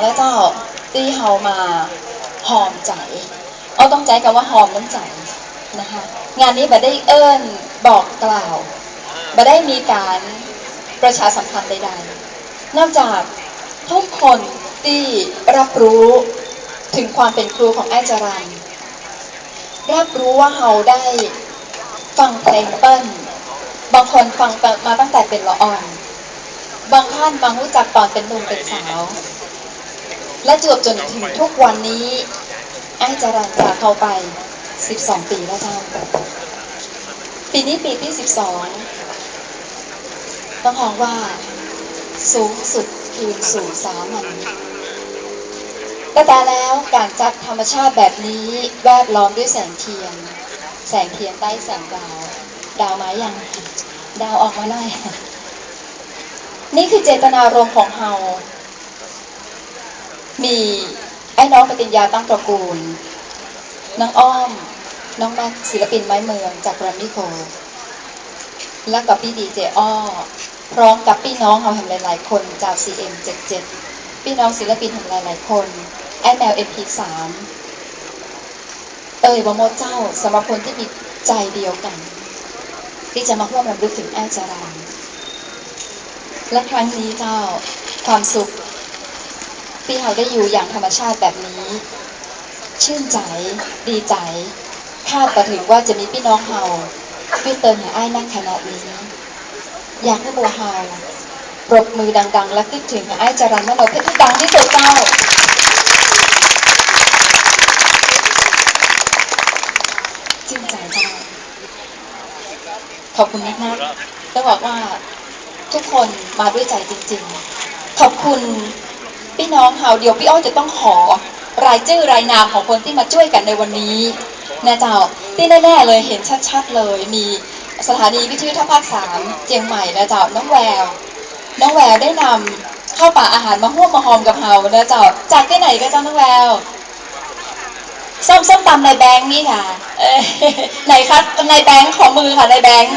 แล้วเจ้าตีเฮามาหอมใจเอาต้องใจกับว่าหอมน้ำใจนะคะ งานนี้บ่ได้เอิ้นบอกกล่าวบ่ได้มีการประชาสัมพันธ์ใดๆ นอกจากทุกคนที่รับรู้ถึงความเป็นครูของไอ้จรันรับรู้ว่าเฮาได้ฟังเพลงเปิ้ล บางคนฟังมาตั้งแต่เป็นละอ่อน บางท่านบางรู้จักตอนเป็นหนุ่มเป็นสาว และจวบจนถึงทุกวันนี้ไอ้จรันจากเขาไป 12 ปีแล้วจ้าปีนี้ปีที่ 12 ต้องมองว่าสูงสุดคืนสู่สามัญแต่แต่แล้วการจัดธรรมชาติแบบนี้แวดล้อมด้วยแสงเทียน แสงเทียนใต้แสงดาว ดาวไมายังดาวออกมาหน่อยนี่คือเจตนารมณ์ของเฮา มีไอ้น้องปฏิญญาตั้งตระกูล น้องอ้อม น้องนักศิลปินไม้เมืองจากแกรมมี่โกลด์และกับพี่ดีเจอ้อ พร้อมกับพี่น้องเราแห่งหลาย ๆ คนจาก CM77 พี่น้องศิลปินแห่งหลาย ๆ คนไอแมว MP3 เอ่ยว่าโมเจ้าสำหรับคนที่มีใจเดียวกัน ที่จะมาร่วมรำลึกถึงแอจารานและครั้งนี้เจ้าความสุข ที่เราได้อยู่อย่างธรรมชาติแบบนี้ ชื่นใจ ดีใจ คาดประถึงว่าจะมีพี่น้องเฮาพี่เติมหาไอ้นักขนาดนี้ อยากให้บัวเฮาปรบมือดัง ๆ และคิดถึงไอ้ายจรันมโนเพชรที่ดังที่สุดเจ้าชื่นใจเจ้าขอบคุณมากๆต้องบอกว่าทุกคนมาด้วยใจจริง ๆ ขอบคุณ พี่น้องเฮาเดียวพี่อ้อยจะต้องขอรายชื่อรายนามของคนที่มาช่วยกันในวันนี้นะเจ้าที่แน่ๆเลยเห็นชัดๆเลย มีสถานีวิทยุท่าภาคสามเจียงใหม่นะเจ้าน้องแวว น้องแววได้นำข้าวป่าอาหารมาห่วมมาหอมกับเฮานะเจ้าจากที่ไหนก็เจ้าน้องแววส้มส้มตำในแบงค์นี่ค่ะเอ้ยไหนคะในแบงค์ขอมือค่ะในแบงค์